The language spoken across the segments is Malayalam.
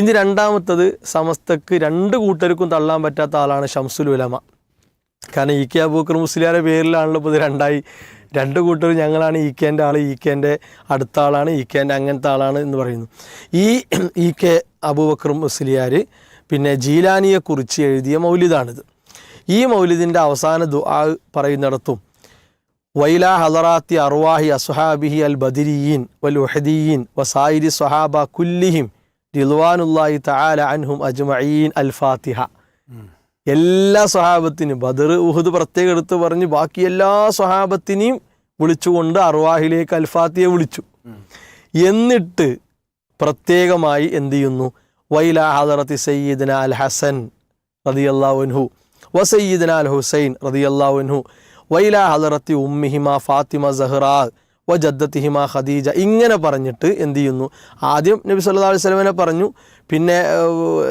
ഇനി രണ്ടാമത്തത് സമസ്തക്ക് രണ്ട് കൂട്ടർക്കും തള്ളാൻ പറ്റാത്ത ആളാണ് ഷംസുൽ ഉലമ. കാരണം ഇ കെ അബൂക്കർ മുസ്ലിയാരെ പേരിലാണല്ലോ ഇപ്പോൾ ഇത് രണ്ടായി. രണ്ട് കൂട്ടർ ഞങ്ങളാണ് ഇ കെന്റെ ആൾ ഇ കെന്റെ അടുത്ത ആളാണ് ഇ കെന്റെ അങ്ങനത്തെ ആളാണ് എന്ന് പറയുന്നു. ഈ ഇ കെ അബൂബക്കർ മുസ്ലിയാർ പിന്നെ ജീലാനിയെക്കുറിച്ച് എഴുതിയ മൗലിദാണിത്. ഈ മൗലിദിന്റെ അവസാന ദുആ പറയുന്നിടത്തും വൈല ഹലറാത്തി അർവാഹി അസ്ഹാബിഹി അൽ ബദിരിയീൻ വൽ ഉഹദീൻ വസായിരി സ്വഹാബ കുല്ലിഹിം റിൽവാനുല്ലാഹി തആല അൻഹും അജ്മഈൻ അൽ ഫാത്തിഹ എല്ലാ സ്വഹാബത്തിനും ബദർ ഉഹുദ് പ്രത്യേകം എടുത്ത് പറഞ്ഞ് ബാക്കി എല്ലാ സ്വഹാബത്തിനെയും വിളിച്ചുകൊണ്ട് അർവാഹിലേക്ക് അൽഫാത്തിയെ വിളിച്ചു. എന്നിട്ട് പ്രത്യേകമായി എന്ത് ചെയ്യുന്നു? വൈല ഹദറത്തി സയ്യിദന അൽ ഹസൻ റതിയല്ലാവുൻഹു വ സയ്യിദന അൽ ഹുസൈൻ റതിയല്ലാവുൻഹു വൈല ഹദറത്തി ഉമ്മിഹിമ ഫാത്തിമ സഹ്റാ വ ജദ്ദത്തിഹിമ ഖദീജ ഇങ്ങനെ പറഞ്ഞിട്ട് എന്ത് ചെയ്യുന്നു? ആദ്യം നബി സല്ലല്ലാഹു അലൈഹി വസല്ലമനെ പറഞ്ഞു പിന്നെ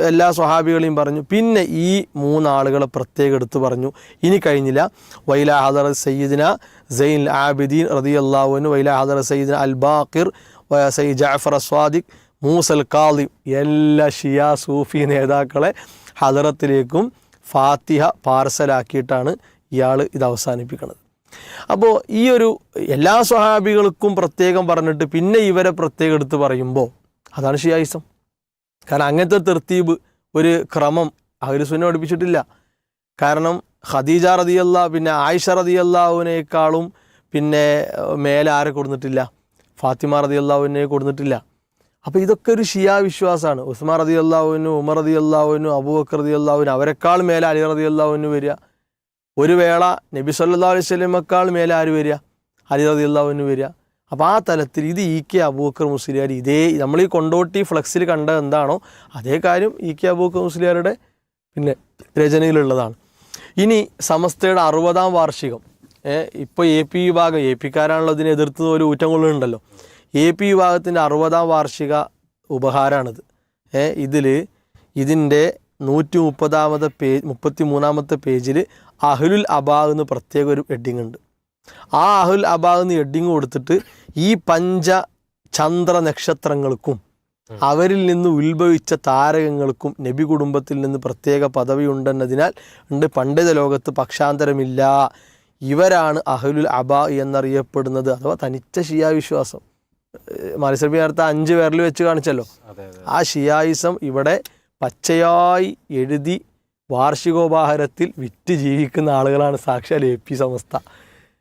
എല്ലാ സ്വഹാബികളെയും പറഞ്ഞു പിന്നെ ഈ മൂന്നാളുകളെ പ്രത്യേകം എടുത്തു പറഞ്ഞു. ഇനി കഴിഞ്ഞില്ല. വൈല ഹദർ സയ്യിദിന സൈൻ ആബിദീൻ റതി അള്ളാഹുവിന് വൈല ഹദർ സയ്യിദിന അൽ ബാഖിർ സയ്യിദ് ജാഫർ സ്വാദിഖ് മൂസൽ കാളിം എല്ലാ ഷിയ സൂഫി നേതാക്കളെ ഹദറത്തിലേക്കും ഫാത്തിഹ പാർസലാക്കിയിട്ടാണ് ഇയാൾ ഇത് അവസാനിപ്പിക്കുന്നത് അപ്പോൾ ഈ ഒരു എല്ലാ സ്വഹാബികൾക്കും പ്രത്യേകം പറഞ്ഞിട്ട് പിന്നെ ഇവരെ പ്രത്യേകം എടുത്ത് പറയുമ്പോൾ അതാണ് ഷിയായിസം കാരണം അങ്ങനത്തെ തെർത്തീബ് ഒരു ക്രമം അഹ്ലുസുന്നെ പഠിപ്പിച്ചിട്ടില്ല. കാരണം ഖദീജ റതിയല്ല പിന്നെ ആയിഷ റതിയല്ലാവിനേക്കാളും പിന്നെ മേലെ ആരെ കൊടുത്തിട്ടില്ല ഫാത്തിമ റതിയല്ലാവിനെ കൊടുത്തിട്ടില്ല അപ്പോൾ ഇതൊക്കെ ഒരു ഷിയാ വിശ്വാസമാണ് ഉസ്മാൻ റതി ഉമർ റതി അബൂബക്കർ റതി അവരെക്കാൾ മേലെ അലി റതി അള്ളാഹുവിന് വരിക. ഒരു വേള നബി സല്ലാ അലൈഹി സ്വലമേക്കാൾ മേലെ ആര് വരിക? അള്ളാഹുവിന് വരിക. അപ്പോൾ ആ തലത്തിൽ ഇത് ഇ കെ അബൂക്കർ മുസ്ലിയാർ ഇതേ നമ്മൾ ഈ കൊണ്ടോട്ടി ഫ്ലക്സിൽ കണ്ടത് എന്താണോ അതേ കാര്യം ഇ കെ അബൂക്കർ മുസ്ലിയാരുടെ പിന്നെ രചനയിലുള്ളതാണ്. ഇനി സമസ്തയുടെ അറുപതാം വാർഷികം. ഇപ്പോൾ എ പി വിഭാഗം എ പിക്കാരാണല്ലോ ഇതിനെ എതിർത്തത് ഒരു ഊറ്റം കൊള്ളുന്നുണ്ടല്ലോ. എ പി വിഭാഗത്തിന്റെ അറുപതാം വാർഷിക ഉപഹാരമാണിത്. ഇതിൽ ഇതിന്റെ നൂറ്റി മുപ്പതാമത്തെ പേജ് മുപ്പത്തി മൂന്നാമത്തെ പേജിൽ അഹ്ലുൽ അബാ എന്ന് പ്രത്യേക ഒരു ഹെഡിങ് ഉണ്ട്. ആ അഹുൽ അബാ എന്ന് ഹെഡിങ് കൊടുത്തിട്ട് ഈ പഞ്ച ചന്ദ്ര നക്ഷത്രങ്ങൾക്കും അവരിൽ നിന്ന് ഉത്ഭവിച്ച താരകങ്ങൾക്കും നബി കുടുംബത്തിൽ നിന്ന് പ്രത്യേക പദവി ഉണ്ടെന്നതിനാൽ ഉണ്ട്. പണ്ഡിത ലോകത്ത് പക്ഷാന്തരമില്ല. ഇവരാണ് അഹലുൽ അബ എന്നറിയപ്പെടുന്നത്. അഥവാ തനിച്ച ഷിയാ വിശ്വാസം. മത്സരബി നേരത്തെ അഞ്ച് പേരിൽ വെച്ച് കാണിച്ചല്ലോ. ആ ഷിയായിസം ഇവിടെ പച്ചയായി എഴുതി വാർഷികോപാഹാരത്തിൽ വിറ്റ് ജീവിക്കുന്ന ആളുകളാണ് സാക്ഷാൽ എ പി സമസ്ത.